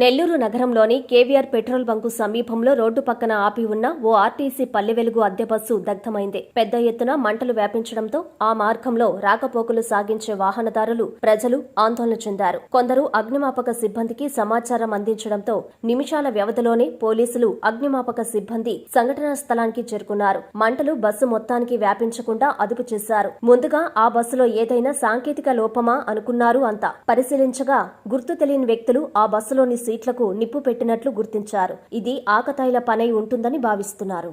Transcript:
నెల్లూరు నగరంలోని KVR petrol bunk సమీపంలో road పక్కన ఆపి ఉన్న ఓ ఆర్టీసీ పల్లె వెలుగు అద్దె బస్సు దగ్ధమైంది. పెద్ద ఎత్తున మంటలు వ్యాపించడంతో ఆ మార్గంలో రాకపోకలు సాగించే వాహనదారులు ప్రజలు ఆందోళన చెందారు. కొందరు అగ్నిమాపక సిబ్బందికి సమాచారం అందించడంతో నిమిషాల వ్యవధిలోనే పోలీసులు అగ్నిమాపక సిబ్బంది సంఘటనా స్థలానికి చేరుకున్నారు. మంటలు బస్సు మొత్తానికి వ్యాపించకుండా అదుపు చేశారు. ముందుగా ఆ బస్సులో ఏదైనా సాంకేతిక లోపమా అనుకున్నారు అంతా. పరిశీలించగా గుర్తు తెలియని వ్యక్తులు ఆ బస్సులోని సీట్లకు నిప్పు పెట్టినట్లు గుర్తించారు. ఇది ఆకతాయిల పనై ఉంటుందని భావిస్తున్నారు.